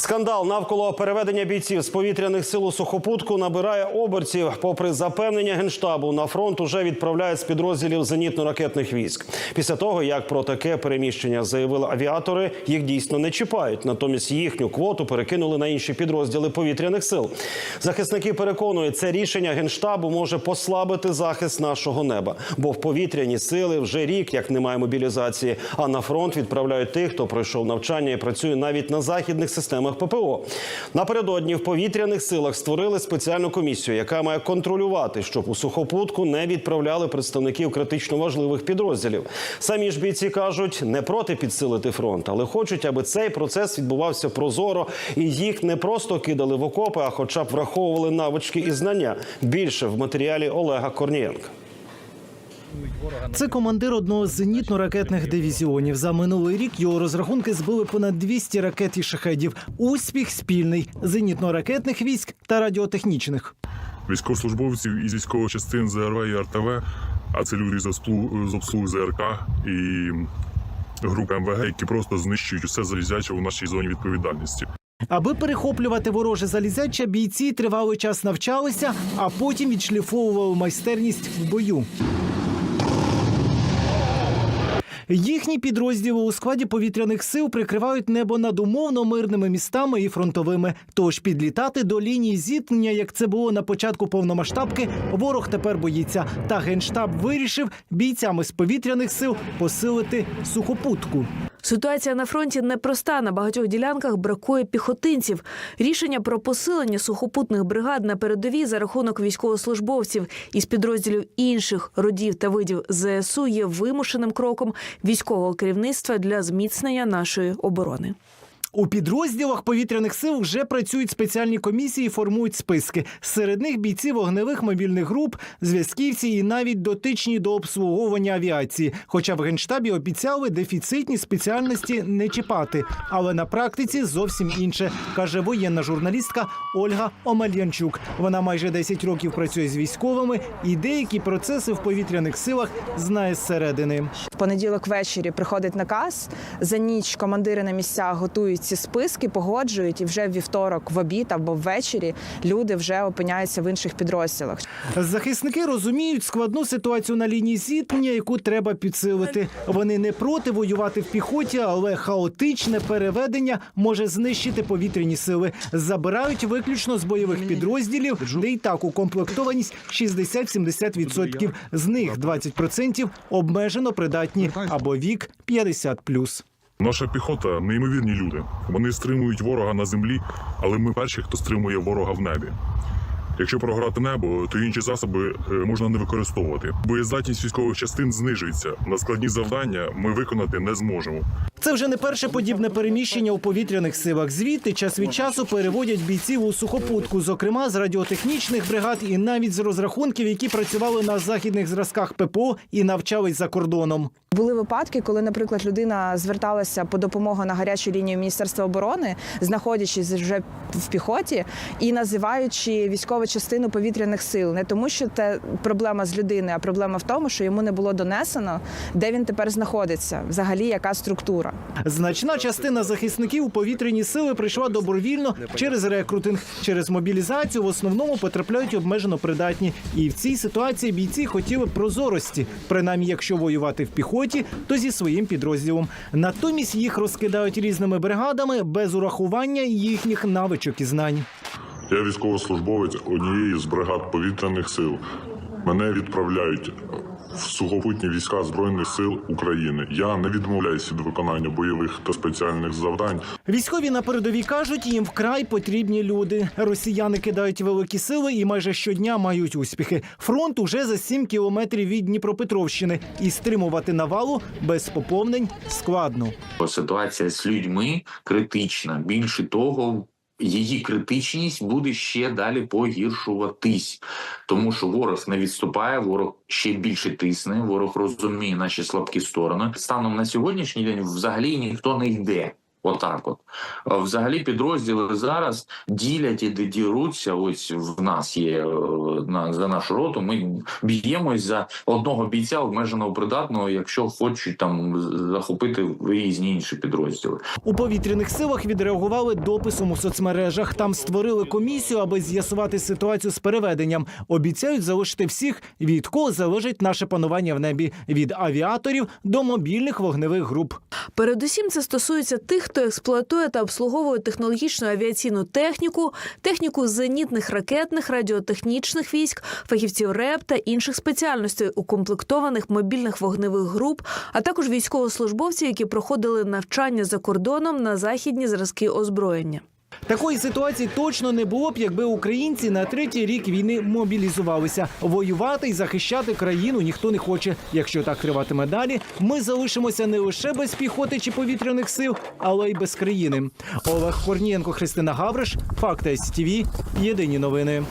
Скандал навколо переведення бійців з повітряних сил у сухопутку набирає оберців. Попри запевнення генштабу, на фронт уже відправляють з підрозділів зенітно-ракетних військ. Після того, як про таке переміщення заявили авіатори, їх дійсно не чіпають. Натомість їхню квоту перекинули на інші підрозділи повітряних сил. Захисники переконують, це рішення генштабу може послабити захист нашого неба, бо в повітряні сили вже рік як немає мобілізації. А на фронт відправляють тих, хто пройшов навчання і працює навіть на західних системах ППО. Напередодні в повітряних силах створили спеціальну комісію, яка має контролювати, щоб у сухопутку не відправляли представників критично важливих підрозділів. Самі ж бійці кажуть, не проти підсилити фронт, але хочуть, аби цей процес відбувався прозоро і їх не просто кидали в окопи, а хоча б враховували навички і знання. Більше в матеріалі Олега Корнієнка. Це командир одного з зенітно-ракетних дивізіонів. За минулий рік його розрахунки збили понад 200 ракет і шахедів. Успіх спільний зенітно-ракетних військ та радіотехнічних. військовослужбовців із військових частин ЗРВ і РТВ, а це люди з обслуги ЗРК і групи МВГ, які просто знищують усе залізяче у нашій зоні відповідальності. Аби перехоплювати вороже залізяча, бійці тривалий час навчалися, а потім відшліфовували майстерність в бою. Їхні підрозділи у складі повітряних сил прикривають небо над умовно мирними містами і фронтовими. Тож підлітати до лінії зіткнення, як це було на початку повномасштабки, ворог тепер боїться. Та генштаб вирішив бійцями з повітряних сил посилити сухопутку. Ситуація на фронті непроста. На багатьох ділянках бракує піхотинців. Рішення про посилення сухопутних бригад на передовій за рахунок військовослужбовців із підрозділів інших родів та видів ЗСУ є вимушеним кроком військового керівництва для зміцнення нашої оборони. У підрозділах повітряних сил вже працюють спеціальні комісії, формують списки. Серед них бійці вогневих мобільних груп, зв'язківці і навіть дотичні до обслуговування авіації. Хоча в генштабі обіцяли дефіцитні спеціальності не чіпати, але на практиці зовсім інше, каже воєнна журналістка Ольга Омельянчук. Вона майже 10 років працює з військовими і деякі процеси в повітряних силах знає зсередини. В понеділок ввечері приходить наказ. За ніч командири на місцях готують ці списки, погоджують, і вже вівторок, в обід або ввечері люди вже опиняються в інших підрозділах. Захисники розуміють складну ситуацію на лінії зіткнення, яку треба підсилити. Вони не проти воювати в піхоті, але хаотичне переведення може знищити повітряні сили. Забирають виключно з бойових підрозділів, де й так укомплектованість 60-70%. З них 20% обмежено придатні або вік 50+. Наша піхота неймовірні люди. Вони стримують ворога на землі, але ми перші, хто стримує ворога в небі. Якщо програти небо, то інші засоби е, можна не використовувати. Боєздатність військових частин знижується. На складні завдання ми виконати не зможемо. Це вже не перше подібне переміщення у повітряних силах. Звідти час від часу переводять бійців у сухопутку, зокрема з радіотехнічних бригад і навіть з розрахунків, які працювали на західних зразках ППО і навчались за кордоном. Були випадки, коли, наприклад, людина зверталася по допомогу на гарячу лінію Міністерства оборони, знаходячись вже в піхоті і називаючи військову частину повітряних сил, не тому, що це проблема з людиною, а проблема в тому, що йому не було донесено, де він тепер знаходиться, взагалі яка структура. Значна частина захисників у повітряні сили прийшла добровільно через рекрутинг, через мобілізацію. В основному потрапляють обмежено придатні. І в цій ситуації бійці хотіли прозорості, принаймні, якщо воювати в піхоті, то зі своїм підрозділом. Натомість їх розкидають різними бригадами без урахування їхніх навичок і знань. Я військовослужбовець однієї з бригад повітряних сил. Мене відправляють сухопутні війська Збройних сил України. Я не відмовляюся від виконання бойових та спеціальних завдань. Військові на передовій кажуть, їм вкрай потрібні люди. Росіяни кидають великі сили і майже щодня мають успіхи. Фронт уже за 7 кілометрів від Дніпропетровщини, і стримувати навалу без поповнень складно. Ситуація з людьми критична. Більше того, її критичність буде ще далі погіршуватись, тому що ворог не відступає, ворог ще більше тисне, ворог розуміє наші слабкі сторони. Станом на сьогоднішній день взагалі ніхто не йде. Отак, от Е, взагалі, підрозділи зараз ділять і дедіруться. Ось в нас є е, на за нашу роту. Ми б'ємось за одного бійця обмеженого придатного, якщо хочуть там захопити різні інші підрозділи. У повітряних силах відреагували дописом у соцмережах. Там створили комісію, аби з'ясувати ситуацію з переведенням. Обіцяють залишити всіх, від кого залежить наше панування в небі від авіаторів до мобільних вогневих груп. Передусім, це стосується тих, хто експлуатує та обслуговує технологічну авіаційну техніку, техніку зенітних ракетних, радіотехнічних військ, фахівців РЕП та інших спеціальностей, укомплектованих мобільних вогневих груп, а також військовослужбовців, які проходили навчання за кордоном на західні зразки озброєння. Такої ситуації точно не було б, якби українці на третій рік війни мобілізувалися. Воювати і захищати країну ніхто не хоче. Якщо так триватиме далі, ми залишимося не лише без піхоти чи повітряних сил, але й без країни. Олег Корнієнко, Христина Гавриш, Факти СТВ. Єдині новини.